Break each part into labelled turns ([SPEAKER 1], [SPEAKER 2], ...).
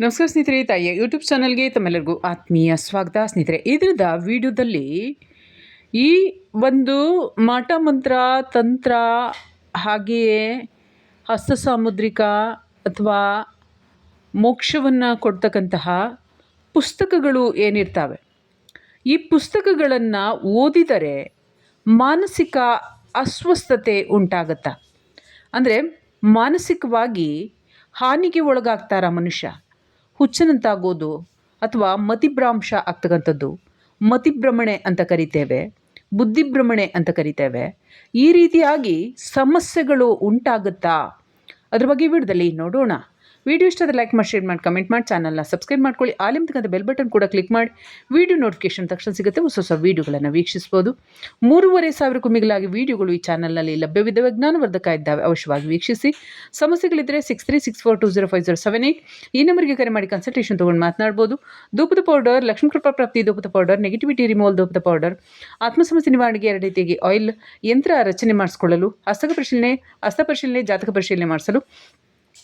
[SPEAKER 1] ನಮಸ್ಕಾರ ಸ್ನೇಹಿತರೆ, ತಾಯಿಯ ಯೂಟ್ಯೂಬ್ ಚಾನಲ್ಗೆ ತಮ್ಮೆಲ್ಲರಿಗೂ ಆತ್ಮೀಯ ಸ್ವಾಗತ. ಸ್ನೇಹಿತರೆ, ಇದರದ ವಿಡಿಯೋದಲ್ಲಿ ಈ ಒಂದು ಮಾಟ ಮಂತ್ರ, ತಂತ್ರ, ಹಾಗೆಯೇ ಹಸ್ತ ಸಾಮುದ್ರಿಕ ಅಥವಾ ಮೋಕ್ಷವನ್ನು ಕೊಡ್ತಕ್ಕಂತಹ ಪುಸ್ತಕಗಳು ಏನಿರ್ತವೆ? ಈ ಪುಸ್ತಕಗಳನ್ನು ಓದಿದರೆ ಮಾನಸಿಕ ಅಸ್ವಸ್ಥತೆ ಉಂಟಾಗತ್ತ? ಅಂದರೆ ಮಾನಸಿಕವಾಗಿ ಹಾನಿಗೆ ಒಳಗಾಗ್ತಾರ ಮನುಷ್ಯ? ಹುಚ್ಚನಂತಾಗೋದು ಅಥವಾ ಮತಿಭ್ರಾಂಶ ಆಗ್ತಕ್ಕಂಥದ್ದು. ಮತಿಭ್ರಮಣೆ ಅಂತ ಕರಿತೇವೆ, ಬುದ್ಧಿಭ್ರಮಣೆ ಅಂತ ಕರಿತೇವೆ. ಈ ರೀತಿಯಾಗಿ ಸಮಸ್ಯೆಗಳು ಉಂಟಾಗುತ್ತಾ? ಅದ್ರ ಬಗ್ಗೆ ಬಿಡದಲ್ಲಿ ನೋಡೋಣ. ವಿಡಿಯೋ ಇಷ್ಟ ಲೈಕ್ ಮಾಡಿ ಶೇರ್ ಮಾಡಿ ಕಮೆಂಟ್ ಮಾಡಿ ಚಾನಲ್ನ ಸಬ್ಸ್ಕ್ರೈಬ್ ಮಾಡ್ಕೊಳ್ಳಿ. ಆಲಿಮ್ತಕ್ಕಂಥ ಬೆಲ್ ಬಟನ್ ಕೂಡ ಕ್ಲಿಕ್ ಮಾಡಿ. ವಿಡಿಯೋ ನೋಟಿಫಿಕೇಶನ್ ತಕ್ಷಣ ಸಿಗುತ್ತೆ, ಹೊಸ ಹೊಸ ವೀಡಿಯೋಗಳನ್ನು ವೀಕ್ಷಿಸ್ಬೋದು. ಮೂರುವರೆ ಸಾವಿರಕ್ಕೂ ಮಿಗಿಲಾಗಿ ವಿಡಿಯೋಗಳು ಈ ಚಾನಲ್ನಲ್ಲಿ ಲಭ್ಯವಿದ್ದಾವೆ. ಜ್ಞಾನವರ್ಧಕ ಇದ್ದಾವೆ. ಅವಶ್ಯವಾಗಿ ವೀಕ್ಷಿಸಿ. ಸಮಸ್ಯೆಗಳಿದ್ದರೆ six three six four two zero five zero seven eight ಈ ನಂಬರ್ಗೆ ಕರೆ ಮಾಡಿ ಕನ್ಸಲ್ಟೇಷನ್ ತೊಗೊಂಡು ಮಾತನಾಡ್ಬೋದು. ಧೂಪದ ಪೌಡರ್ ಲಕ್ಷ್ಮೀ ಕೃಪಾ ಪ್ರಾಪ್ತಿ ಧೂಪದ ಪೌಡರ್ ನೆಗೆಟಿವಿಟಿ ರಿಮೋಲ್ ಧೂಪದ ಪೌಡರ್ ಆತ್ಮಸಮಸ್ಯೆ ನಿವಾರಣೆಗೆ ಎರಡು ರೀತಿಯಾಗಿ ಆಯಿಲ್ ಯಂತ್ರ ರಚನೆ ಮಾಡಿಸ್ಕೊಳ್ಳಲು, ಹಸ್ತಕ ಪರಿಶೀಲನೆ, ಹಸ್ತ ಪರಿಶೀಲನೆ, ಜಾತಕ ಪರಿಶೀಲನೆ ಮಾಡಿಸಲು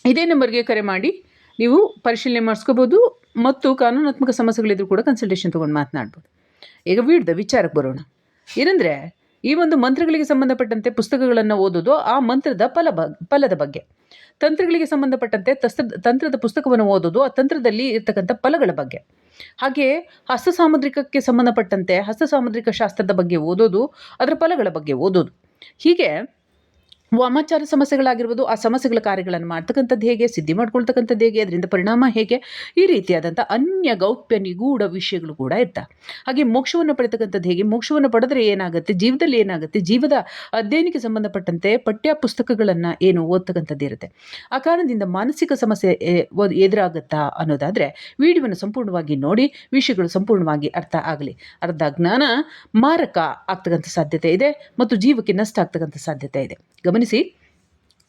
[SPEAKER 1] ಇದೇ ನಂಬರ್ಗೆ ಕರೆ ಮಾಡಿ. ನೀವು ಪರಿಶೀಲನೆ ಮಾಡಿಸ್ಕೋಬೋದು ಮತ್ತು ಕಾನೂನಾತ್ಮಕ ಸಮಸ್ಯೆಗಳಿದ್ರು ಕೂಡ ಕನ್ಸಲ್ಟೇಷನ್ ತೊಗೊಂಡು ಮಾತನಾಡ್ಬೋದು. ಈಗ ವೀಡ್ದ ವಿಚಾರಕ್ಕೆ ಬರೋಣ. ಏನಂದರೆ, ಈ ಒಂದು ಮಂತ್ರಗಳಿಗೆ ಸಂಬಂಧಪಟ್ಟಂತೆ ಪುಸ್ತಕಗಳನ್ನು ಓದೋದು ಆ ಮಂತ್ರದ ಫಲ ಫಲದ ಬಗ್ಗೆ. ತಂತ್ರಗಳಿಗೆ ಸಂಬಂಧಪಟ್ಟಂತೆ ತಸ್ತ್ರ ತಂತ್ರದ ಪುಸ್ತಕವನ್ನು ಓದೋದು ಆ ತಂತ್ರದಲ್ಲಿ ಇರ್ತಕ್ಕಂಥ ಫಲಗಳ ಬಗ್ಗೆ. ಹಾಗೆ ಹಸ್ತ ಸಾಮುದ್ರಿಕಕ್ಕೆ ಸಂಬಂಧಪಟ್ಟಂತೆ ಹಸ್ತ ಸಾಮುದ್ರಿಕ ಶಾಸ್ತ್ರದ ಬಗ್ಗೆ ಓದೋದು, ಅದರ ಫಲಗಳ ಬಗ್ಗೆ ಓದೋದು. ಹೀಗೆ ವಾಮಾಚಾರ ಸಮಸ್ಯೆಗಳಾಗಿರ್ಬೋದು, ಆ ಸಮಸ್ಯೆಗಳ ಕಾರ್ಯಗಳನ್ನು ಮಾಡ್ತಕ್ಕಂಥದ್ದು ಹೇಗೆ, ಸಿದ್ಧಿ ಮಾಡ್ಕೊಳ್ತಕ್ಕಂಥದ್ದು ಹೇಗೆ, ಅದರಿಂದ ಪರಿಣಾಮ ಹೇಗೆ, ಈ ರೀತಿಯಾದಂಥ ಅನ್ಯ ಗೌಪ್ಯ ನಿಗೂಢ ವಿಷಯಗಳು ಕೂಡ ಇರ್ತವೆ ಹಾಗೆ ಮೋಕ್ಷವನ್ನು ಪಡೆತಕ್ಕಂಥದ್ದು ಹೇಗೆ, ಮೋಕ್ಷವನ್ನು ಪಡೆದ್ರೆ ಏನಾಗುತ್ತೆ, ಜೀವದಲ್ಲಿ ಏನಾಗುತ್ತೆ, ಜೀವದ ಅಧ್ಯಯನಕ್ಕೆ ಸಂಬಂಧಪಟ್ಟಂತೆ ಪಠ್ಯ ಪುಸ್ತಕಗಳನ್ನು ಏನು ಓದ್ತಕ್ಕಂಥದ್ದು ಇರುತ್ತೆ. ಆ ಕಾರಣದಿಂದ ಮಾನಸಿಕ ಸಮಸ್ಯೆ ಎದುರಾಗುತ್ತಾ ಅನ್ನೋದಾದರೆ, ವಿಡಿಯೋವನ್ನು ಸಂಪೂರ್ಣವಾಗಿ ನೋಡಿ, ವಿಷಯಗಳು ಸಂಪೂರ್ಣವಾಗಿ ಅರ್ಥ ಆಗಲಿ. ಅರ್ಧ ಜ್ಞಾನ ಮಾರಕ ಆಗ್ತಕ್ಕಂಥ ಸಾಧ್ಯತೆ ಇದೆ, ಮತ್ತು ಜೀವಕ್ಕೆ ನಷ್ಟ ಆಗ್ತಕ್ಕಂಥ ಸಾಧ್ಯತೆ ಇದೆ. ಗಮನಿಸಿ. ಗಮನಿಸಿ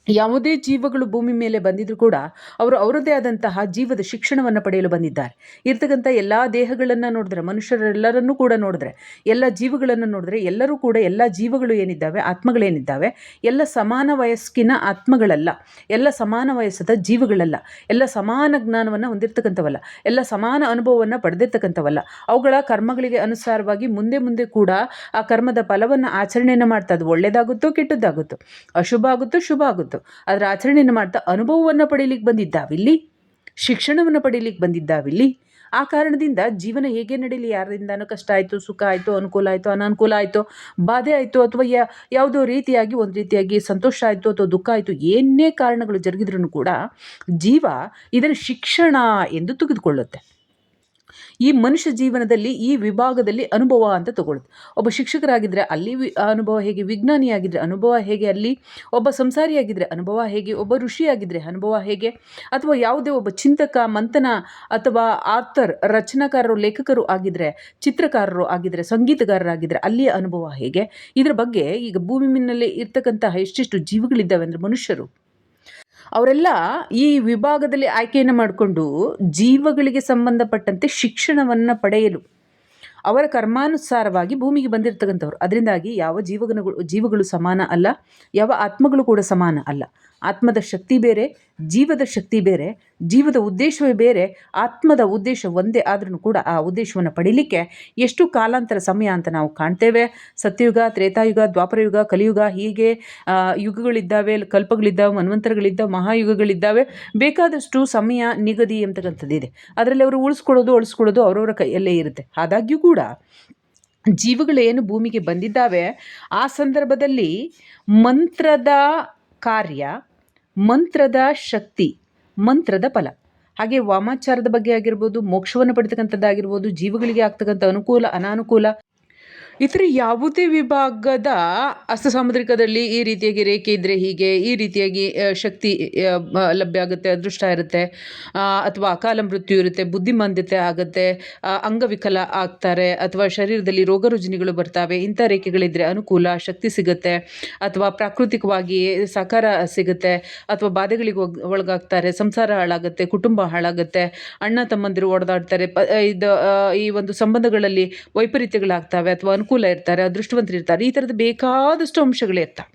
[SPEAKER 1] ಯಾವುದೇ ಜೀವಗಳು ಭೂಮಿ ಮೇಲೆ ಬಂದಿದ್ರು ಕೂಡ ಅವರು ಅವರದೇ ಆದಂತಹ ಜೀವದ ಶಿಕ್ಷಣವನ್ನು ಪಡೆಯಲು ಬಂದಿದ್ದಾರೆ. ಇರ್ತಕ್ಕಂಥ ಎಲ್ಲ ದೇಹಗಳನ್ನು ನೋಡಿದ್ರೆ, ಮನುಷ್ಯರೆಲ್ಲರನ್ನೂ ಕೂಡ ನೋಡಿದ್ರೆ, ಎಲ್ಲ ಜೀವಗಳನ್ನು ನೋಡಿದ್ರೆ, ಎಲ್ಲರೂ ಕೂಡ ಎಲ್ಲ ಜೀವಗಳು ಏನಿದ್ದಾವೆ, ಆತ್ಮಗಳೇನಿದ್ದಾವೆ, ಎಲ್ಲ ಸಮಾನ ವಯಸ್ಕಿನ ಆತ್ಮಗಳಲ್ಲ, ಎಲ್ಲ ಸಮಾನ ವಯಸ್ಸದ ಜೀವಗಳಲ್ಲ, ಎಲ್ಲ ಸಮಾನ ಜ್ಞಾನವನ್ನು ಹೊಂದಿರತಕ್ಕಂಥವಲ್ಲ, ಎಲ್ಲ ಸಮಾನ ಅನುಭವವನ್ನು ಪಡೆದಿರ್ತಕ್ಕಂಥವಲ್ಲ. ಅವುಗಳ ಕರ್ಮಗಳಿಗೆ ಅನುಸಾರವಾಗಿ ಮುಂದೆ ಮುಂದೆ ಕೂಡ ಆ ಕರ್ಮದ ಫಲವನ್ನು ಆಚರಣೆಯನ್ನು ಮಾಡ್ತಾ ಅದು ಒಳ್ಳೆಯದಾಗುತ್ತೋ ಕೆಟ್ಟದ್ದಾಗುತ್ತೋ, ಅಶುಭ ಆಗುತ್ತೋ ಶುಭ ಆಗುತ್ತೋ. ಅದರ ಆಚರಣೆಯನ್ನು ಮಾಡ್ತಾ ಅನುಭವವನ್ನು ಪಡೀಲಿಕ್ಕೆ ಬಂದಿದ್ದಾವಿಲ್ಲಿ? ಶಿಕ್ಷಣವನ್ನು ಪಡೀಲಿಕ್ಕೆ ಬಂದಿದ್ದಾವಿಲ್ಲಿ? ಆ ಕಾರಣದಿಂದ ಜೀವನ ಹೇಗೆ ನಡೀಲಿ? ಯಾರಿಂದನೂ ಕಷ್ಟ ಆಯಿತು, ಸುಖ ಆಯಿತು, ಅನುಕೂಲ ಆಯಿತು, ಅನಾನುಕೂಲ ಆಯಿತು, ಬಾಧೆ ಆಯಿತು, ಅಥವಾ ಯಾ, ಯಾವುದೋ ರೀತಿಯಾಗಿ, ಒಂದು ರೀತಿಯಾಗಿ ಸಂತೋಷ ಆಯಿತು ಅಥವಾ ದುಃಖ ಆಯಿತು, ಏನೇ ಕಾರಣಗಳು ಜರುಗಿದ್ರೂ ಕೂಡ ಜೀವ ಇದನ್ನು ಶಿಕ್ಷಣ ಎಂದು ತೆಗೆದುಕೊಳ್ಳುತ್ತೆ. ಈ ಮನುಷ್ಯ ಜೀವನದಲ್ಲಿ ಈ ವಿಭಾಗದಲ್ಲಿ ಅನುಭವ ಅಂತ ತಗೊಳ್ಳುತ್ತೆ. ಒಬ್ಬ ಶಿಕ್ಷಕರಾಗಿದ್ದರೆ ಅಲ್ಲಿ ವಿ ಅನುಭವ ಹೇಗೆ ವಿಜ್ಞಾನಿಯಾಗಿದ್ದರೆ ಅನುಭವ ಹೇಗೆ, ಅಲ್ಲಿ ಒಬ್ಬ ಸಂಸಾರಿಯಾಗಿದ್ದರೆ ಅನುಭವ ಹೇಗೆ, ಒಬ್ಬ ಋಷಿಯಾಗಿದ್ದರೆ ಅನುಭವ ಹೇಗೆ, ಅಥವಾ ಯಾವುದೇ ಒಬ್ಬ ಚಿಂತಕ, ಮಂಥನ ಅಥವಾ ಆರ್ಥರ್, ರಚನಾಕಾರರು, ಲೇಖಕರು ಆಗಿದ್ದರೆ ಚಿತ್ರಕಾರರು ಆಗಿದ್ದರೆ ಸಂಗೀತಗಾರರಾಗಿದ್ದರೆ ಅಲ್ಲಿಯ ಅನುಭವ ಹೇಗೆ? ಇದರ ಬಗ್ಗೆ ಈಗ ಭೂಮಿ ಮೇಲೆ ಇರ್ತಕ್ಕಂತಹ ಎಷ್ಟೆಷ್ಟು ಜೀವಿಗಳಿದ್ದಾವೆ ಅಂದರೆ ಮನುಷ್ಯರು. ಅವರೆಲ್ಲ ಈ ವಿಭಾಗದಲ್ಲಿ ಆಯ್ಕೆಯನ್ನು ಮಾಡಿಕೊಂಡು ಜೀವಗಳಿಗೆ ಸಂಬಂಧಪಟ್ಟಂತೆ ಶಿಕ್ಷಣವನ್ನು ಪಡೆಯಲು ಅವರ ಕರ್ಮಾನುಸಾರವಾಗಿ ಭೂಮಿಗೆ ಬಂದಿರತಕ್ಕಂಥವ್ರು. ಅದರಿಂದಾಗಿ ಯಾವ ಜೀವಗಣಗಳು, ಜೀವಗಳು ಸಮಾನ ಅಲ್ಲ, ಯಾವ ಆತ್ಮಗಳು ಕೂಡ ಸಮಾನ ಅಲ್ಲ. ಆತ್ಮದ ಶಕ್ತಿ ಬೇರೆ, ಜೀವದ ಶಕ್ತಿ ಬೇರೆ, ಜೀವದ ಉದ್ದೇಶವೇ ಬೇರೆ, ಆತ್ಮದ ಉದ್ದೇಶ ಒಂದೇ ಆದ್ರೂ ಕೂಡ ಆ ಉದ್ದೇಶವನ್ನು ಪಡೀಲಿಕ್ಕೆ ಎಷ್ಟು ಕಾಲಾಂತರ ಸಮಯ ಅಂತ ನಾವು ಕಾಣ್ತೇವೆ. ಸತ್ಯಯುಗ ತ್ರೇತಾಯುಗ, ದ್ವಾಪರಯುಗ, ಕಲಿಯುಗ ಹೀಗೆ ಯುಗಗಳಿದ್ದಾವೆ, ಕಲ್ಪಗಳಿದ್ದಾವೆ, ಮನ್ವಂತರಗಳಿದ್ದಾವೆ, ಮಹಾಯುಗಗಳಿದ್ದಾವೆ. ಬೇಕಾದಷ್ಟು ಸಮಯ ನಿಗದಿ ಅಂತಕ್ಕಂಥದ್ದಿದೆ ಅದರಲ್ಲಿ ಅವರು ಉಳಿಸ್ಕೊಳ್ಳೋದು ಉಳಿಸ್ಕೊಳ್ಳೋದು ಅವರವರ ಕೈಯಲ್ಲೇ ಇರುತ್ತೆ. ಆದಾಗ್ಯೂ ಕೂಡ ಜೀವಗಳೇನು ಭೂಮಿಗೆ ಬಂದಿದ್ದಾವೆ, ಆ ಸಂದರ್ಭದಲ್ಲಿ ಮಂತ್ರದ ಕಾರ್ಯ ಮಂತ್ರದ ಶಕ್ತಿ ಮಂತ್ರದ ಫಲ. ಹಾಗೆ ವಾಮಾಚಾರದ ಬಗ್ಗೆ ಆಗಿರ್ಬೋದು ಮೋಕ್ಷವನ್ನು ಪಡಿತಕ್ಕಂಥದ್ದಾಗಿರ್ಬೋದು ಜೀವಗಳಿಗೆ ಆಗ್ತಕ್ಕಂಥ ಅನುಕೂಲ ಅನಾನುಕೂಲ ಇತರ ಯಾವುದೇ ವಿಭಾಗದ ಅಸ್ತ ಸಾಮುದ್ರಿಕದಲ್ಲಿ ಈ ರೀತಿಯಾಗಿ ರೇಖೆ ಇದ್ದರೆ ಹೀಗೆ, ಈ ರೀತಿಯಾಗಿ ಶಕ್ತಿ ಲಭ್ಯ ಆಗುತ್ತೆ, ಅದೃಷ್ಟ ಇರುತ್ತೆ ಅಥವಾ ಅಕಾಲ ಮೃತ್ಯು ಇರುತ್ತೆ, ಬುದ್ಧಿಮಾಂದ್ಯತೆ ಆಗುತ್ತೆ ಅಂಗವಿಕಲ ಆಗ್ತಾರೆ, ಅಥವಾ ಶರೀರದಲ್ಲಿ ರೋಗ ರುಜಿನಗಳು ಬರ್ತವೆ, ಇಂಥ ರೇಖೆಗಳಿದ್ದರೆ ಅನುಕೂಲ, ಶಕ್ತಿ ಸಿಗುತ್ತೆ, ಅಥವಾ ಪ್ರಾಕೃತಿಕವಾಗಿ ಸಹಕಾರ ಸಿಗುತ್ತೆ, ಅಥವಾ ಬಾಧೆಗಳಿಗೆ ಒಳಗಾಗ್ತಾರೆ, ಸಂಸಾರ ಹಾಳಾಗುತ್ತೆ, ಕುಟುಂಬ ಹಾಳಾಗುತ್ತೆ, ಅಣ್ಣ ತಮ್ಮಂದಿರು ಓಡದಾಡ್ತಾರೆ, ಪ, ಇದು ಈ ಒಂದು ಸಂಬಂಧಗಳಲ್ಲಿ ವೈಪರೀತ್ಯಗಳಾಗ್ತವೆ, ಅಥವಾ ಅನುಕೂಲ ಇರ್ತಾರೆ, ಅದೃಷ್ಟವಂತರು ಇರ್ತಾರೆ, ಈ ಥರದ ಬೇಕಾದಷ್ಟು ಅಂಶಗಳಿರ್ತಾವೆ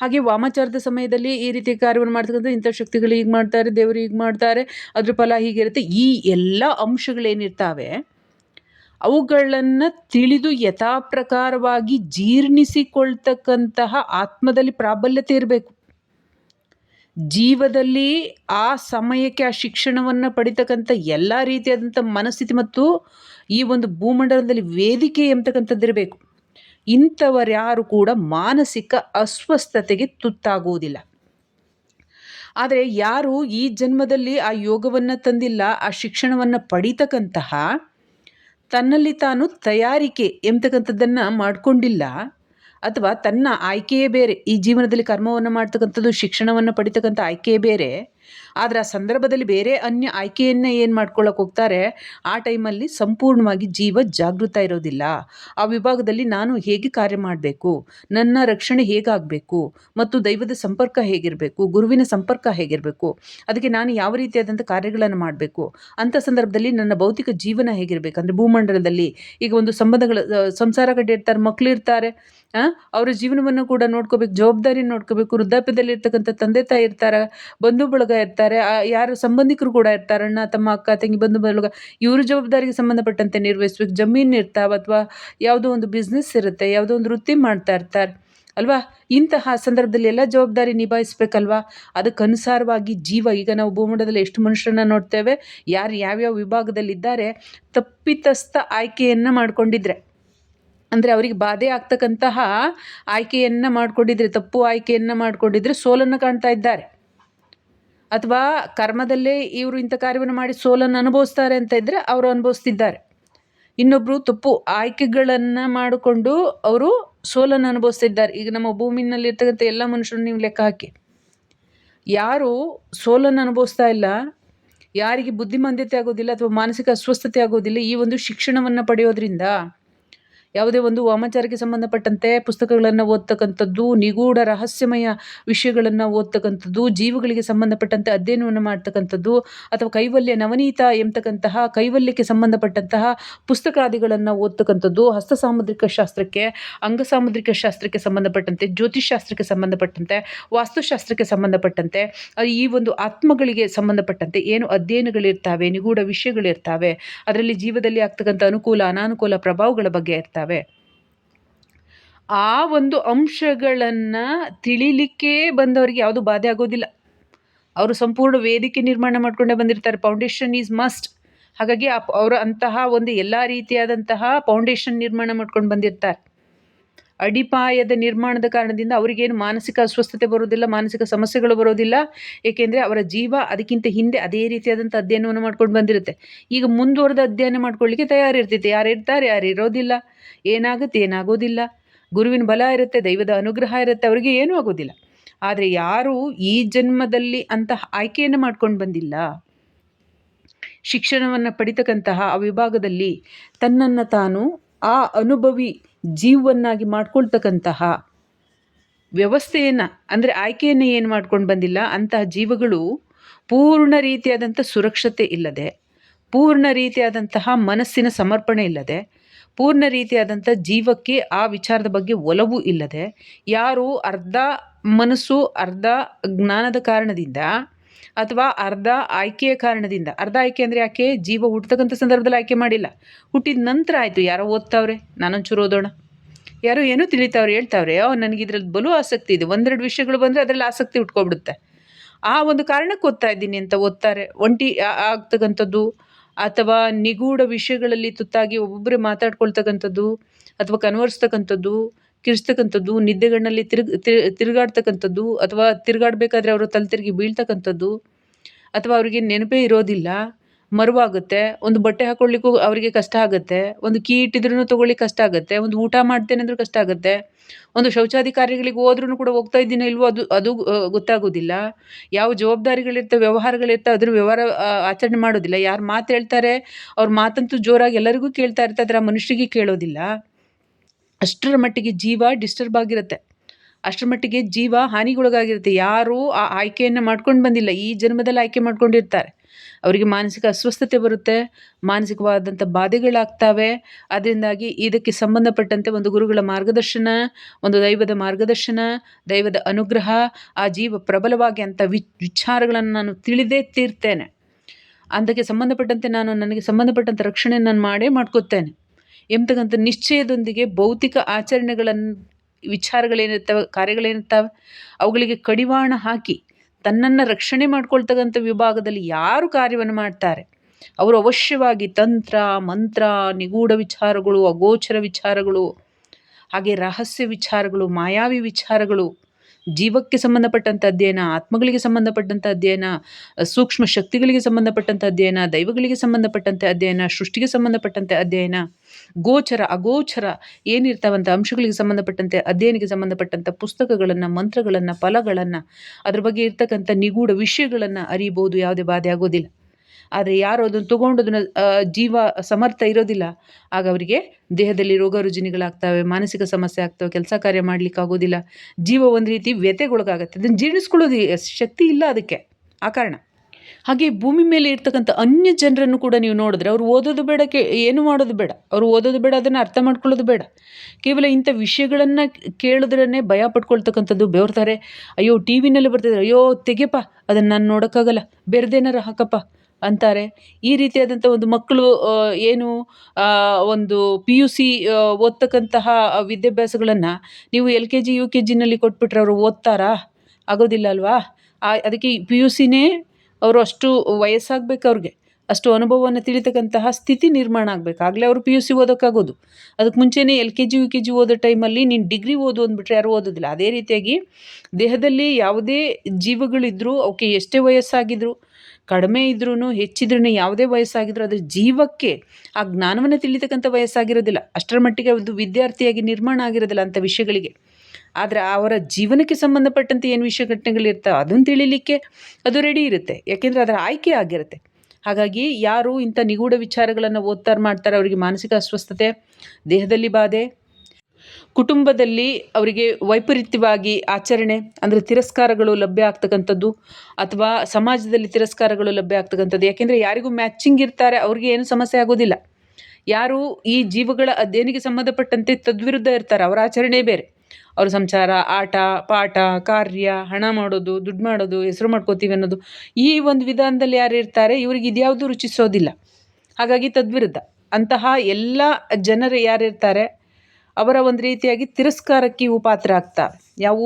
[SPEAKER 1] ಹಾಗೆ ವಾಮಾಚಾರದ ಸಮಯದಲ್ಲಿ ಈ ರೀತಿ ಕಾರ್ಯವನ್ನು ಮಾಡ್ತಕ್ಕಂಥ ಇಂಥ ಶಕ್ತಿಗಳು ಹೀಗೆ ಮಾಡ್ತಾರೆ, ದೇವರು ಹೀಗೆ ಮಾಡ್ತಾರೆ, ಅದ್ರ ಫಲ ಹೀಗಿರುತ್ತೆ. ಈ ಎಲ್ಲ ಅಂಶಗಳೇನಿರ್ತಾವೆ, ಅವುಗಳನ್ನು ತಿಳಿದು ಯಥಾಪ್ರಕಾರವಾಗಿ ಜೀರ್ಣಿಸಿಕೊಳ್ತಕ್ಕಂತಹ ಆತ್ಮದಲ್ಲಿ ಪ್ರಾಬಲ್ಯತೆ ಇರಬೇಕು. ಜೀವದಲ್ಲಿ ಆ ಸಮಯಕ್ಕೆ ಆ ಶಿಕ್ಷಣವನ್ನು ಪಡಿತಕ್ಕಂಥ ಎಲ್ಲ ರೀತಿಯಾದಂಥ ಮನಸ್ಥಿತಿ ಮತ್ತು ಈ ಒಂದು ಭೂಮಂಡಲದಲ್ಲಿ ವೇದಿಕೆ ಎಂಬತಕ್ಕಂಥದ್ದಿರಬೇಕು. ಇಂಥವರ್ಯಾರು ಕೂಡ ಮಾನಸಿಕ ಅಸ್ವಸ್ಥತೆಗೆ ತುತ್ತಾಗುವುದಿಲ್ಲ. ಆದರೆ ಯಾರು ಈ ಜನ್ಮದಲ್ಲಿ ಆ ಯೋಗವನ್ನು ತಂದಿಲ್ಲ, ಆ ಶಿಕ್ಷಣವನ್ನು ಪಡಿತಕ್ಕಂತಹ ತನ್ನಲ್ಲಿ ತಾನು ತಯಾರಿಕೆ ಎಂಬತಕ್ಕಂಥದ್ದನ್ನು ಮಾಡಿಕೊಂಡಿಲ್ಲ ಅಥವಾ ತನ್ನ ಆಯ್ಕೆಯೇ ಬೇರೆ ಈ ಜೀವನದಲ್ಲಿ ಕರ್ಮವನ್ನು ಮಾಡ್ತಕ್ಕಂಥದ್ದು ಶಿಕ್ಷಣವನ್ನು ಪಡಿತಕ್ಕಂಥ ಆಯ್ಕೆಯೇ ಬೇರೆ ಆದರೆ ಆ ಸಂದರ್ಭದಲ್ಲಿ ಬೇರೆ ಅನ್ಯ ಆಯ್ಕೆಯನ್ನೇ ಏನು ಮಾಡ್ಕೊಳ್ಳೋಕೆ ಹೋಗ್ತಾರೆ? ಆ ಟೈಮಲ್ಲಿ ಸಂಪೂರ್ಣವಾಗಿ ಜೀವ ಜಾಗೃತ ಇರೋದಿಲ್ಲ. ಆ ವಿಭಾಗದಲ್ಲಿ ನಾನು ಹೇಗೆ ಕಾರ್ಯ ಮಾಡಬೇಕು? ನನ್ನ ರಕ್ಷಣೆ ಹೇಗಾಗಬೇಕು? ಮತ್ತು ದೈವದ ಸಂಪರ್ಕ ಹೇಗಿರಬೇಕು? ಗುರುವಿನ ಸಂಪರ್ಕ ಹೇಗಿರಬೇಕು? ಅದಕ್ಕೆ ನಾನು ಯಾವ ರೀತಿಯಾದಂಥ ಕಾರ್ಯಗಳನ್ನು ಮಾಡಬೇಕು? ಅಂಥ ಸಂದರ್ಭದಲ್ಲಿ ನನ್ನ ಭೌತಿಕ ಜೀವನ ಹೇಗಿರಬೇಕು? ಅಂದರೆ ಭೂಮಂಡಲದಲ್ಲಿ ಈಗ ಒಂದು ಸಂಬಂಧಗಳ ಸಂಸಾರ ಕಟ್ಟಿರ್ತಾರೆ ಮಕ್ಕಳಿರ್ತಾರೆ ಅವರ ಜೀವನವನ್ನು ಕೂಡ ನೋಡ್ಕೋಬೇಕು ಜವಾಬ್ದಾರಿ ನೋಡ್ಕೋಬೇಕು ವೃದ್ಧಾಪ್ಯದಲ್ಲಿ ಇರ್ತಕ್ಕಂಥ ತಂದೆ ತಾಯಿ ಇರ್ತಾರೆ, ಬಂಧು ಬಳಗ ಇರ್ತಾರೆ ಯಾರು ಸಂಬಂಧಿಕರು ಕೂಡ ಇರ್ತಾರೆ. ಅಣ್ಣ, ತಮ್ಮ, ಅಕ್ಕ, ತಂಗಿ, ಬಂಧು ಬಳಗ ಇವ್ರ ಜವಾಬ್ದಾರಿಗೆ ಸಂಬಂಧಪಟ್ಟಂತೆ ನಿರ್ವಹಿಸ್ಬೇಕು ಜಮೀನು ಇರ್ತಾವ ಅಥವಾ ಯಾವುದೋ ಒಂದು ಬಿಸ್ನೆಸ್ ಇರುತ್ತೆ, ಯಾವುದೋ ಒಂದು ವೃತ್ತಿ ಮಾಡ್ತಾ ಇರ್ತಾರೆ. ಅಲ್ವಾ? ಇಂತಹ ಸಂದರ್ಭದಲ್ಲಿ ಎಲ್ಲ ಜವಾಬ್ದಾರಿ ನಿಭಾಯಿಸ್ಬೇಕಲ್ವಾ? ಅದಕ್ಕನುಸಾರವಾಗಿ ಜೀವ. ಈಗ ನಾವು ಭೂಮಂಡಲದಲ್ಲಿ ಎಷ್ಟು ಮನುಷ್ಯರನ್ನ ನೋಡ್ತೇವೆ, ಯಾರು ಯಾವ್ಯಾವ ವಿಭಾಗದಲ್ಲಿದ್ದಾರೆ ತಪ್ಪಿತಸ್ಥ ಆಯ್ಕೆಯನ್ನು ಮಾಡಿಕೊಂಡಿದ್ರೆ. ಅಂದರೆ ಅವರಿಗೆ ಬಾಧೆ ಆಗ್ತಕ್ಕಂತಹ ಆಯ್ಕೆಯನ್ನು ಮಾಡಿಕೊಂಡಿದ್ರೆ, ತಪ್ಪು ಆಯ್ಕೆಯನ್ನು ಮಾಡಿಕೊಂಡಿದ್ರೆ ಸೋಲನ್ನು ಕಾಣ್ತಾ ಇದ್ದಾರೆ. ಅಥವಾ ಕರ್ಮದಲ್ಲೇ ಇವರು ಇಂಥ ಕಾರ್ಯವನ್ನು ಮಾಡಿ ಸೋಲನ್ನು ಅನುಭವಿಸ್ತಾರೆ ಅಂತ ಇದ್ದರೆ ಅವರು ಅನುಭವಿಸ್ತಿದ್ದಾರೆ. ಇನ್ನೊಬ್ಬರು ತಪ್ಪು ಆಯ್ಕೆಗಳನ್ನು ಮಾಡಿಕೊಂಡು ಅವರು ಸೋಲನ್ನು ಅನುಭವಿಸ್ತಿದ್ದಾರೆ. ಈಗ ನಮ್ಮ ಭೂಮಿನಲ್ಲಿ ಇರ್ತಕ್ಕಂಥ ಎಲ್ಲ ಮನುಷ್ಯರು ನೀವು ಲೆಕ್ಕ ಹಾಕಿ. ಯಾರು ಸೋಲನ್ನು ಅನುಭವಿಸ್ತಾ ಇಲ್ಲ, ಯಾರಿಗೆ ಬುದ್ಧಿಮಾಂದ್ಯತೆ ಆಗೋದಿಲ್ಲ ಅಥವಾ ಮಾನಸಿಕ ಅಸ್ವಸ್ಥತೆ ಆಗೋದಿಲ್ಲ ಈ ಒಂದು ಶಿಕ್ಷಣವನ್ನು ಪಡೆಯೋದ್ರಿಂದ ಯಾವುದೇ ಒಂದು ವಾಮಾಚಾರಕ್ಕೆ ಸಂಬಂಧಪಟ್ಟಂತೆ ಪುಸ್ತಕಗಳನ್ನು ಓದ್ತಕ್ಕಂಥದ್ದು, ನಿಗೂಢ ರಹಸ್ಯಮಯ ವಿಷಯಗಳನ್ನು ಓದ್ತಕ್ಕಂಥದ್ದು, ಜೀವಗಳಿಗೆ ಸಂಬಂಧಪಟ್ಟಂತೆ ಅಧ್ಯಯನವನ್ನು ಮಾಡ್ತಕ್ಕಂಥದ್ದು, ಅಥವಾ ಕೈವಲ್ಯ ನವನೀತ ಎಂಬತಕ್ಕಂತಹ ಕೈವಲ್ಯಕ್ಕೆ ಸಂಬಂಧಪಟ್ಟಂತಹ ಪುಸ್ತಕಾದಿಗಳನ್ನು ಓದ್ತಕ್ಕಂಥದ್ದು, ಹಸ್ತ ಸಾಮುದ್ರಿಕ ಶಾಸ್ತ್ರಕ್ಕೆ ಅಂಗಸಾಮುದ್ರಿಕ ಶಾಸ್ತ್ರಕ್ಕೆ ಸಂಬಂಧಪಟ್ಟಂತೆ ಜ್ಯೋತಿಷಾಸ್ತ್ರಕ್ಕೆ ಸಂಬಂಧಪಟ್ಟಂತೆ, ವಾಸ್ತುಶಾಸ್ತ್ರಕ್ಕೆ ಸಂಬಂಧಪಟ್ಟಂತೆ ಈ ಒಂದು ಆತ್ಮಗಳಿಗೆ ಸಂಬಂಧಪಟ್ಟಂತೆ ಏನು ಅಧ್ಯಯನಗಳಿರ್ತಾವೆ, ನಿಗೂಢ ವಿಷಯಗಳಿರ್ತಾವೆ, ಅದರಲ್ಲಿ ಜೀವದಲ್ಲಿ ಆಗ್ತಕ್ಕಂಥ ಅನುಕೂಲ, ಅನಾನುಕೂಲ ಪ್ರಭಾವಗಳ ಬಗ್ಗೆ ಇರ್ತವೆ. ಆ ಒಂದು ಅಂಶಗಳನ್ನು ತಿಳಿಲಿಕ್ಕೆ ಬಂದವರಿಗೆ ಯಾವುದು ಬಾಧೆ ಆಗೋದಿಲ್ಲ. ಅವರು ಸಂಪೂರ್ಣ ವೇದಿಕೆ ನಿರ್ಮಾಣ ಮಾಡಿಕೊಂಡೇ ಬಂದಿರ್ತಾರೆ. ಫೌಂಡೇಶನ್ ಈಸ್ ಮಸ್ಟ್ ಹಾಗಾಗಿ ಅವರ ಅಂತಹ ಒಂದು ಎಲ್ಲ ರೀತಿಯಾದಂತಹ ಫೌಂಡೇಶನ್ ನಿರ್ಮಾಣ ಮಾಡ್ಕೊಂಡು ಬಂದಿರ್ತಾರೆ. ಅಡಿಪಾಯದ ನಿರ್ಮಾಣದ ಕಾರಣದಿಂದ ಅವರಿಗೇನು ಮಾನಸಿಕ ಅಸ್ವಸ್ಥತೆ ಬರೋದಿಲ್ಲ ಮಾನಸಿಕ ಸಮಸ್ಯೆಗಳು ಬರೋದಿಲ್ಲ ಏಕೆಂದರೆ ಅವರ ಜೀವ ಅದಕ್ಕಿಂತ ಹಿಂದೆ ಅದೇ ರೀತಿಯಾದಂಥ ಅಧ್ಯಯನವನ್ನು ಮಾಡ್ಕೊಂಡು ಬಂದಿರುತ್ತೆ. ಈಗ ಮುಂದುವರೆದ ಅಧ್ಯಯನ ಮಾಡ್ಕೊಳ್ಳಿಕ್ಕೆ ತಯಾರಿರ್ತೈತೆ ಯಾರು ಇರ್ತಾರೆ, ಯಾರು ಇರೋದಿಲ್ಲ. ಏನಾಗುತ್ತೆ, ಏನಾಗೋದಿಲ್ಲ. ಗುರುವಿನ ಬಲ ಇರುತ್ತೆ, ದೈವದ ಅನುಗ್ರಹ ಇರುತ್ತೆ. ಅವರಿಗೆ ಏನೂ ಆಗೋದಿಲ್ಲ. ಆದರೆ ಯಾರು ಈ ಜನ್ಮದಲ್ಲಿ ಅಂತಹ ಆಯ್ಕೆಯನ್ನು ಮಾಡ್ಕೊಂಡು ಬಂದಿಲ್ಲ. ಶಿಕ್ಷಣವನ್ನು ಪಡಿತಕ್ಕಂತಹ ಆ ವಿಭಾಗದಲ್ಲಿ ತನ್ನನ್ನು ತಾನು ಆ ಅನುಭವಿ ಜೀವವನ್ನಾಗಿ ಮಾಡ್ಕೊಳ್ತಕ್ಕಂತಹ ವ್ಯವಸ್ಥೆಯನ್ನು, ಅಂದರೆ ಆಯ್ಕೆಯನ್ನು ಏನು ಮಾಡ್ಕೊಂಡು ಬಂದಿಲ್ಲ, ಅಂತಹ ಜೀವಗಳು ಪೂರ್ಣ ರೀತಿಯಾದಂಥ ಸುರಕ್ಷತೆ ಇಲ್ಲದೆ, ಪೂರ್ಣ ರೀತಿಯಾದಂತಹ ಮನಸ್ಸಿನ ಸಮರ್ಪಣೆ ಇಲ್ಲದೆ, ಪೂರ್ಣ ರೀತಿಯಾದಂಥ ಜೀವಕ್ಕೆ ಆ ವಿಚಾರದ ಬಗ್ಗೆ ಒಲವು ಇಲ್ಲದೆ, ಯಾರು ಅರ್ಧ ಮನಸ್ಸು, ಅರ್ಧ ಜ್ಞಾನದ ಕಾರಣದಿಂದ ಅಥವಾ ಅರ್ಧ ಆಯ್ಕೆಯ ಕಾರಣದಿಂದ. ಅರ್ಧ ಆಯ್ಕೆ ಅಂದರೆ ಯಾಕೆ? ಜೀವ ಹುಟ್ಟತಕ್ಕಂಥ ಸಂದರ್ಭದಲ್ಲಿ ಆಯ್ಕೆ ಮಾಡಿಲ್ಲ. ಹುಟ್ಟಿದ ನಂತರ ಆಯಿತು. ಯಾರೋ ಓದ್ತಾವ್ರೆ? ನಾನೊಂಚೂರು ಓದೋಣ. ಯಾರೋ ಏನೂ ತಿಳಿತಾವ್ರೆ, ಹೇಳ್ತಾವ್ರೆ, ಓ, ನನಗೆ ಇದ್ರಲ್ಲಿ ಬಲು ಆಸಕ್ತಿ ಇದೆ. ಒಂದೆರಡು ವಿಷಯಗಳು ಬಂದರೆ ಅದರಲ್ಲಿ ಆಸಕ್ತಿ ಉಟ್ಕೊಬಿಡುತ್ತೆ ಆ ಒಂದು ಕಾರಣಕ್ಕೆ ಓದ್ತಾ ಇದ್ದೀನಿ ಅಂತ ಓದ್ತಾರೆ. ಒಂಟಿ ಆಗ್ತಕ್ಕಂಥದ್ದು, ಅಥವಾ ನಿಗೂಢ ವಿಷಯಗಳಲ್ಲಿ ತುತ್ತಾಗಿ ಒಬ್ಬೊಬ್ಬರೇ ಮಾತಾಡ್ಕೊಳ್ತಕ್ಕಂಥದ್ದು, ಅಥವಾ ಕನ್ವರ್ಸ್ತಕ್ಕಂಥದ್ದು ಕಿರ್ಸ್ತಕ್ಕಂಥದ್ದು ನಿದ್ದೆಗಣ್ಣಲ್ಲಿ ತಿರುಗ್ ತಿರುಗಾಡ್ತಕ್ಕಂಥದ್ದು, ಅಥವಾ ತಿರುಗಾಡಬೇಕಾದ್ರೆ ಅವರು ತಲೆ ತಿರುಗಿ ಬೀಳ್ತಕ್ಕಂಥದ್ದು, ಅಥವಾ ಅವರಿಗೆ ನೆನಪೇ ಇರೋದಿಲ್ಲ, ಮರುವಾಗುತ್ತೆ, ಒಂದು ಬಟ್ಟೆ ಹಾಕೊಳ್ಳಿಕ್ಕೂ ಅವರಿಗೆ ಕಷ್ಟ ಆಗುತ್ತೆ, ಒಂದು ಕೀ ಇಟ್ಟಿದ್ರೂ ತೊಗೊಳ್ಳಿಕ್ಕೆ ಕಷ್ಟ ಆಗುತ್ತೆ, ಒಂದು ಊಟ ಮಾಡ್ತೇನೆ ಅಂದರೂ ಕಷ್ಟ ಆಗುತ್ತೆ, ಒಂದು ಶೌಚಾಧಿಕಾರಿಗಳಿಗೆ ಹೋದ್ರೂ ಕೂಡ ಹೋಗ್ತಾ ಇದ್ದೀನೋ ಇಲ್ವೋ ಅದು ಅದು ಗೊತ್ತಾಗೋದಿಲ್ಲ. ಯಾವ ಜವಾಬ್ದಾರಿಗಳಿರ್ತವೆ, ವ್ಯವಹಾರಗಳಿರ್ತವೆ, ಅದ್ರ ವ್ಯವಹಾರ ಆಚರಣೆ ಮಾಡೋದಿಲ್ಲ. ಯಾರು ಮಾತು ಹೇಳ್ತಾರೆ, ಅವ್ರ ಮಾತಂತೂ ಜೋರಾಗಿ ಎಲ್ಲರಿಗೂ ಕೇಳ್ತಾ ಇರ್ತಾರೆ ಆ ಮನುಷ್ಯರಿಗೆ ಕೇಳೋದಿಲ್ಲ. ಅಷ್ಟರ ಮಟ್ಟಿಗೆ ಜೀವ ಡಿಸ್ಟರ್ಬ್ ಆಗಿರುತ್ತೆ. ಅಷ್ಟರ ಮಟ್ಟಿಗೆ ಜೀವ ಹಾನಿಗೊಳಗಾಗಿರುತ್ತೆ. ಯಾರೂ ಆ ಆಯ್ಕೆಯನ್ನು ಮಾಡ್ಕೊಂಡು ಬಂದಿಲ್ಲ. ಈ ಜನ್ಮದಲ್ಲಿ ಆಯ್ಕೆ ಮಾಡ್ಕೊಂಡಿರ್ತಾರೆ. ಅವರಿಗೆ ಮಾನಸಿಕ ಅಸ್ವಸ್ಥತೆ ಬರುತ್ತೆ ಮಾನಸಿಕವಾದಂಥ ಬಾಧೆಗಳಾಗ್ತವೆ. ಅದರಿಂದಾಗಿ ಇದಕ್ಕೆ ಸಂಬಂಧಪಟ್ಟಂತೆ ಒಂದು ಗುರುಗಳ ಮಾರ್ಗದರ್ಶನ, ಒಂದು ದೈವದ ಮಾರ್ಗದರ್ಶನ, ದೈವದ ಅನುಗ್ರಹ, ಆ ಜೀವ ಪ್ರಬಲವಾಗಿ ಅಂಥ ವಿಚಾರಗಳನ್ನು ನಾನು ತಿಳಿದೇ ತೀರ್ತೇನೆ. ಅದಕ್ಕೆ ಸಂಬಂಧಪಟ್ಟಂತೆ ನಾನು, ನನಗೆ ಸಂಬಂಧಪಟ್ಟಂಥ ರಕ್ಷಣೆ ನಾನು ಮಾಡೇ ಮಾಡ್ಕೋತೇನೆ. ಎಂಬತಕ್ಕಂಥ ನಿಶ್ಚಯದೊಂದಿಗೆ ಭೌತಿಕ ಆಚರಣೆಗಳನ್ನು ವಿಚಾರಗಳೇನಿರ್ತವೆ, ಕಾರ್ಯಗಳೇನಿರ್ತವೆ, ಅವುಗಳಿಗೆ ಕಡಿವಾಣ ಹಾಕಿ ತನ್ನನ್ನು ರಕ್ಷಣೆ ಮಾಡ್ಕೊಳ್ತಕ್ಕಂಥ ವಿಭಾಗದಲ್ಲಿ ಯಾರು ಕಾರ್ಯವನ್ನು ಮಾಡ್ತಾರೆ? ಅವರು ಅವಶ್ಯವಾಗಿ ತಂತ್ರ, ಮಂತ್ರ, ನಿಗೂಢ ವಿಚಾರಗಳು, ಅಗೋಚರ ವಿಚಾರಗಳು, ಹಾಗೆ ರಹಸ್ಯ ವಿಚಾರಗಳು, ಮಾಯಾವಿ ವಿಚಾರಗಳು, ಜೀವಕ್ಕೆ ಸಂಬಂಧಪಟ್ಟಂಥ ಅಧ್ಯಯನ, ಆತ್ಮಗಳಿಗೆ ಸಂಬಂಧಪಟ್ಟಂಥ ಅಧ್ಯಯನ, ಸೂಕ್ಷ್ಮ ಶಕ್ತಿಗಳಿಗೆ ಸಂಬಂಧಪಟ್ಟಂಥ ಅಧ್ಯಯನ, ದೈವಗಳಿಗೆ ಸಂಬಂಧಪಟ್ಟಂತೆ ಅಧ್ಯಯನ, ಸೃಷ್ಟಿಗೆ ಸಂಬಂಧಪಟ್ಟಂತೆ ಅಧ್ಯಯನ ಗೋಚರ, ಅಗೋಚರ ಏನಿರ್ತಾವಂಥ ಅಂಶಗಳಿಗೆ ಸಂಬಂಧಪಟ್ಟಂತೆ, ಅಧ್ಯಯನಕ್ಕೆ ಸಂಬಂಧಪಟ್ಟಂಥ ಪುಸ್ತಕಗಳನ್ನು, ಮಂತ್ರಗಳನ್ನು, ಫಲಗಳನ್ನು, ಅದ್ರ ಬಗ್ಗೆ ಇರ್ತಕ್ಕಂಥ ನಿಗೂಢ ವಿಷಯಗಳನ್ನು ಅರಿಬೋದು, ಯಾವುದೇ ಬಾಧೆ ಆಗೋದಿಲ್ಲ. ಆದರೆ ಯಾರು ಅದನ್ನು ತೊಗೊಂಡು ಜೀವ ಸಮರ್ಥ ಇರೋದಿಲ್ಲ, ಆಗ ಅವರಿಗೆ ದೇಹದಲ್ಲಿ ರೋಗ ರುಜಿನಗಳಾಗ್ತವೆ, ಮಾನಸಿಕ ಸಮಸ್ಯೆ ಆಗ್ತವೆ, ಕೆಲಸ ಕಾರ್ಯ ಮಾಡಲಿಕ್ಕೆ ಆಗೋದಿಲ್ಲ. ಜೀವ ಒಂದು ರೀತಿ ವ್ಯತೆಗೊಳಗಾಗತ್ತೆ ಅದನ್ನು ಜೀರ್ಣಿಸ್ಕೊಳ್ಳೋದು ಶಕ್ತಿ ಇಲ್ಲ ಅದಕ್ಕೆ, ಆ ಕಾರಣ. ಹಾಗೆ ಭೂಮಿ ಮೇಲೆ ಇರ್ತಕ್ಕಂಥ ಅನ್ಯ ಜನರನ್ನು ಕೂಡ ನೀವು ನೋಡಿದ್ರೆ ಅವ್ರು ಓದೋದು ಬೇಡ ಕೇ ಏನು ಮಾಡೋದು ಬೇಡ. ಅವರು ಓದೋದು ಬೇಡ, ಅದನ್ನು ಅರ್ಥ ಮಾಡ್ಕೊಳ್ಳೋದು ಬೇಡ. ಕೇವಲ ಇಂಥ ವಿಷಯಗಳನ್ನು ಕೇಳಿದ್ರೇ ಭಯ ಪಟ್ಕೊಳ್ತಕ್ಕಂಥದ್ದು ಬೆವರ್ತಾರೆ ಅಯ್ಯೋ, ಟಿ ವಿನಲ್ಲಿ ಬರ್ತಿದ್ದಾರೆ ಅಯ್ಯೋ, ತೆಗೆಯಪ್ಪ, ಅದನ್ನು ನಾನು ನೋಡೋಕ್ಕಾಗಲ್ಲ, ಬೇರೆದೇನಾರು ಹಾಕಪ್ಪ, ಅಂತಾರೆ. ಈ ರೀತಿಯಾದಂಥ ಒಂದು ಮಕ್ಕಳು ಏನು ಒಂದು ಪಿ ಯು ಸಿ ಓದ್ತಕ್ಕಂತಹ ವಿದ್ಯಾಭ್ಯಾಸಗಳನ್ನು ನೀವು L K G, U K ಜಿನಲ್ಲಿ ಕೊಟ್ಬಿಟ್ರೆ ಅವರು ಓದ್ತಾರಾ? ಆಗೋದಿಲ್ಲ ಅಲ್ವಾ? ಅದಕ್ಕೆ ಪಿ ಯು ಸಿನೇ ಅವರು ಅಷ್ಟು ವಯಸ್ಸಾಗಬೇಕು ಅವ್ರಿಗೆ. ಅಷ್ಟು ಅನುಭವವನ್ನು ತಿಳಿತಕ್ಕಂತಹ ಸ್ಥಿತಿ ನಿರ್ಮಾಣ ಆಗಬೇಕು. ಆಗಲೇ ಅವರು ಪಿ ಯು ಸಿ ಓದೋಕ್ಕಾಗೋದು. ಅದಕ್ಕೆ ಮುಂಚೆನೇ L K G U K G ಓದೋ ಟೈಮಲ್ಲಿ ನೀನು ಡಿಗ್ರಿ ಓದು ಅಂದ್ಬಿಟ್ರೆ ಯಾರು ಓದೋದಿಲ್ಲ. ಅದೇ ರೀತಿಯಾಗಿ ದೇಹದಲ್ಲಿ ಯಾವುದೇ ಜೀವಗಳಿದ್ದರೂ ಅವಕ್ಕೆ ಎಷ್ಟೇ ವಯಸ್ಸಾಗಿದ್ರು, ಕಡಿಮೆ ಇದ್ರೂ ಹೆಚ್ಚಿದ್ರೂ ಯಾವುದೇ ವಯಸ್ಸಾಗಿದ್ರೂ ಅದ್ರ ಜೀವಕ್ಕೆ ಆ ಜ್ಞಾನವನ್ನು ತಿಳಿತಕ್ಕಂಥ ವಯಸ್ಸಾಗಿರೋದಿಲ್ಲ. ಅಷ್ಟರ ಮಟ್ಟಿಗೆ ಒಂದು ವಿದ್ಯಾರ್ಥಿಯಾಗಿ ನಿರ್ಮಾಣ ಆಗಿರೋದಿಲ್ಲ ಅಂಥ ವಿಷಯಗಳಿಗೆ. ಆದರೆ ಅವರ ಜೀವನಕ್ಕೆ ಸಂಬಂಧಪಟ್ಟಂತೆ ಏನು ವಿಷಯ ಘಟನೆಗಳಿರ್ತಾವೆ ಅದನ್ನು ತಿಳಿಲಿಕ್ಕೆ ಅದು ರೆಡಿ ಇರುತ್ತೆ. ಯಾಕೆಂದರೆ ಅದರ ಆಯ್ಕೆ ಆಗಿರುತ್ತೆ. ಹಾಗಾಗಿ ಯಾರು ಇಂಥ ನಿಗೂಢ ವಿಚಾರಗಳನ್ನು ಓದ್ತಾರೆ ಮಾಡ್ತಾರೆ, ಅವರಿಗೆ ಮಾನಸಿಕ ಅಸ್ವಸ್ಥತೆ, ದೇಹದಲ್ಲಿ ಬಾಧೆ, ಕುಟುಂಬದಲ್ಲಿ ಅವರಿಗೆ ವೈಪರೀತ್ಯವಾಗಿ ಆಚರಣೆ, ಅಂದರೆ ತಿರಸ್ಕಾರಗಳು ಲಭ್ಯ ಆಗ್ತಕ್ಕಂಥದ್ದು, ಅಥವಾ ಸಮಾಜದಲ್ಲಿ ತಿರಸ್ಕಾರಗಳು ಲಭ್ಯ ಆಗ್ತಕ್ಕಂಥದ್ದು. ಯಾಕೆಂದರೆ ಯಾರಿಗೂ ಮ್ಯಾಚಿಂಗ್ ಇರ್ತಾರೆ, ಅವ್ರಿಗೆ ಏನು ಸಮಸ್ಯೆ ಆಗೋದಿಲ್ಲ. ಯಾರು ಈ ಜೀವಗಳ ಅಧ್ಯಯನಿಗೆ ಸಂಬಂಧಪಟ್ಟಂತೆ ತದ್ವಿರುದ್ಧ ಇರ್ತಾರೆ, ಅವರ ಆಚರಣೆ ಬೇರೆ. ಅವ್ರ ಸಂಸಾರ ಆಟ, ಪಾಠ, ಕಾರ್ಯ, ಹಣ ಮಾಡೋದು, ದುಡ್ಡು ಮಾಡೋದು, ಹೆಸರು ಮಾಡ್ಕೋತೀವಿ ಅನ್ನೋದು. ಈ ಒಂದು ವಿಧಾನದಲ್ಲಿ ಯಾರು ಇರ್ತಾರೆ, ಇವ್ರಿಗೆ ಇದ್ಯಾವುದು ರುಚಿಸೋದಿಲ್ಲ. ಹಾಗಾಗಿ ತದ್ವಿರುದ್ಧ. ಅಂತಹ ಎಲ್ಲ ಜನರು ಯಾರಿರ್ತಾರೆ ಅವರ ಒಂದು ರೀತಿಯಾಗಿ ತಿರಸ್ಕಾರಕ್ಕೆ ಇವು ಪಾತ್ರ ಆಗ್ತಾ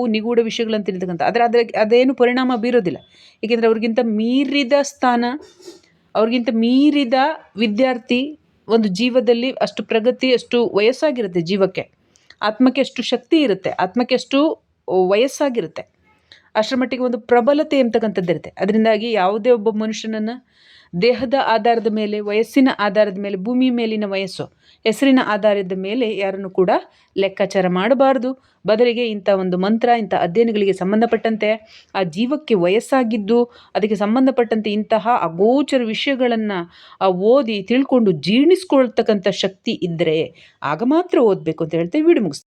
[SPEAKER 1] ನಿಗೂಢ ವಿಷಯಗಳನ್ನು ತಿಳಿತಕ್ಕಂಥ ಆದರೆ ಅದರ, ಅದೇನು ಪರಿಣಾಮ ಬೀರೋದಿಲ್ಲ. ಏಕೆಂದರೆ ಅವ್ರಿಗಿಂತ ಮೀರಿದ ಸ್ಥಾನ, ಅವ್ರಿಗಿಂತ ಮೀರಿದ ವಿದ್ಯಾರ್ಥಿ ಒಂದು ಜೀವದಲ್ಲಿ ಅಷ್ಟು ಪ್ರಗತಿ, ಅಷ್ಟು ವಯಸ್ಸಾಗಿರುತ್ತೆ ಜೀವಕ್ಕೆ. ಆತ್ಮಕ್ಕೆ ಎಷ್ಟು ಶಕ್ತಿ ಇರುತ್ತೆ, ಆತ್ಮಕ್ಕೆ ಎಷ್ಟು ವಯಸ್ಸಾಗಿರುತ್ತೆ ಅಷ್ಟರ ಮಟ್ಟಿಗೆ ಒಂದು ಪ್ರಬಲತೆ ಅಂತಕ್ಕಂಥದ್ದು ಇರುತ್ತೆ ಅದರಿಂದಾಗಿ ಯಾವುದೇ ಒಬ್ಬ ಮನುಷ್ಯನನ್ನು ದೇಹದ ಆಧಾರದ ಮೇಲೆ, ವಯಸ್ಸಿನ ಆಧಾರದ ಮೇಲೆ, ಭೂಮಿ ಮೇಲಿನ ವಯಸ್ಸು, ಹೆಸರಿನ ಆಧಾರದ ಮೇಲೆ ಯಾರನ್ನು ಕೂಡ ಲೆಕ್ಕಾಚಾರ ಮಾಡಬಾರ್ದು. ಬದಲಿಗೆ ಇಂಥ ಒಂದು ಮಂತ್ರ, ಇಂಥ ಅಧ್ಯಯನಗಳಿಗೆ ಸಂಬಂಧಪಟ್ಟಂತೆ ಆ ಜೀವಕ್ಕೆ ವಯಸ್ಸಾಗಿದ್ದು, ಅದಕ್ಕೆ ಸಂಬಂಧಪಟ್ಟಂತೆ ಇಂತಹ ಅಗೋಚರ ವಿಷಯಗಳನ್ನು ಓದಿ ತಿಳ್ಕೊಂಡು ಜೀರ್ಣಿಸ್ಕೊಳ್ತಕ್ಕಂಥ ಶಕ್ತಿ ಇದ್ದರೆ ಆಗ ಮಾತ್ರ ಓದಬೇಕು ಅಂತ ಹೇಳ್ತೇವೆ. ವಿಡಿಯೋ ಮುಗಿಸ್ತೀವಿ